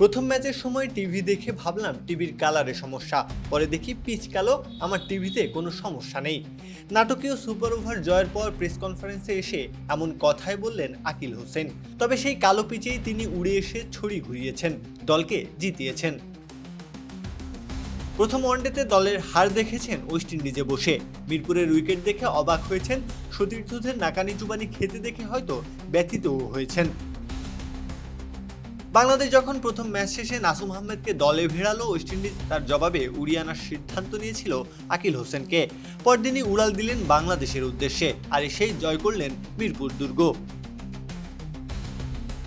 প্রথম ম্যাচের সময় টিভি দেখে ভাবলাম, টিভির কালারে সমস্যা। পরে দেখি পিচ কালো, আমার টিভিতে কোনো সমস্যা নেই। নাটকীয় সুপার ওভার জয়ের পর প্রেস কনফারেন্সে এসে এমন কথাই বললেন আকিল হোসেন। তবে সেই কালো পিচেই তিনি উড়ে এসে ছড়ি ঘুরিয়েছেন, দলকে জিতিয়েছেন। প্রথম ওয়ানডেতে দলের হার দেখেছেন ওয়েস্ট ইন্ডিজে বসে। মিরপুরের উইকেট দেখে অবাক হয়েছেন, সতীর্থদের নাকানি চুবানি খেতে দেখে হয়তো ব্যথিতও হয়েছেন। বাংলাদেশ যখন প্রথম ম্যাচ শেষে নাসুম আহমেদকে দলে ভেড়ালো ওয়েস্ট ইন্ডিজ তার জবাবে উড়িয়ে আনার সিদ্ধান্ত নিয়েছিল আকিল হোসেনকে। পরদিনই উড়াল দিলেন বাংলাদেশের উদ্দেশ্যে, আর সেই জয় করলেন মিরপুর দুর্গ।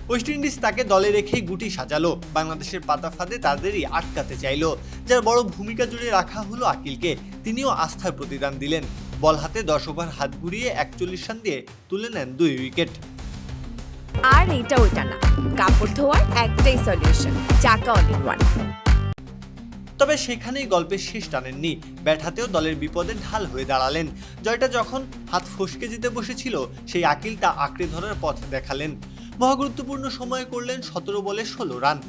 ওয়েস্ট ইন্ডিজ তাকে দলে রেখেই গুটি সাজালো, বাংলাদেশের পাতা ফাঁদে তাদেরই আটকাতে চাইলো, যার বড় ভূমিকা জুড়ে রাখা হলো আকিলকে, তিনিও আস্থার প্রতিদান দিলেন। বল হাতে দশ ওভার হাত ঘুরিয়ে একচল্লিশ রান দিয়ে তুলে নেন দুই উইকেট। আর এইটা ওইটা না। কাপড় ধোয়ার একটাই সলিউশন চাকা অল ইন ওয়ান তবে সেখানেই গল্পের শেষ টানেননি। ব্যাট হাতেও দলের বিপদে ঢাল হয়ে দাঁড়ালেন। জয়টা যখন হাত ফসকে যেতে বসেছিল, সেই আকিল তা আঁকড়ে ধরার পথ দেখালেন। মহাগুরুত্বপূর্ণ সময়ে করলেন সতেরো বলে ষোলো রান।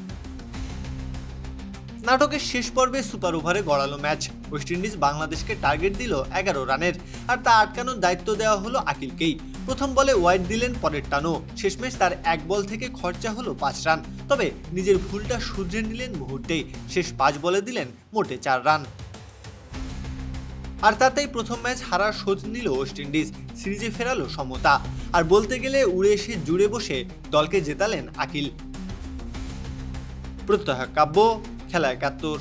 নাটকের শেষ পর্বে সুপার ওভারে গড়ালো ম্যাচ। ওয়েস্ট ইন্ডিজ বাংলাদেশকে টার্গেট দিল এগারো রানের। আর তা আটকানোর দায়িত্ব দেওয়া হলো আকিলকেই। প্রথম বলে ওয়াইড দিলেন পরের টানো শেষমেশ তার এক বল থেকে খরচা হলো পাঁচ রান। তবে নিজের ভুলটা শুধরে নিলেন মুহূর্তেই। শেষ পাঁচ বলে দিলেন মোটে চার রান। আর তাতেই প্রথম ম্যাচ হারার শোধ নিল ওয়েস্ট ইন্ডিজ। সিরিজে ফেরালো সমতা। আর বলতে গেলে উড়ে এসে জুড়ে বসে দলকে জেতালেন আকিল। প্রত্যহ কাব্য, খেলা একাত্তর।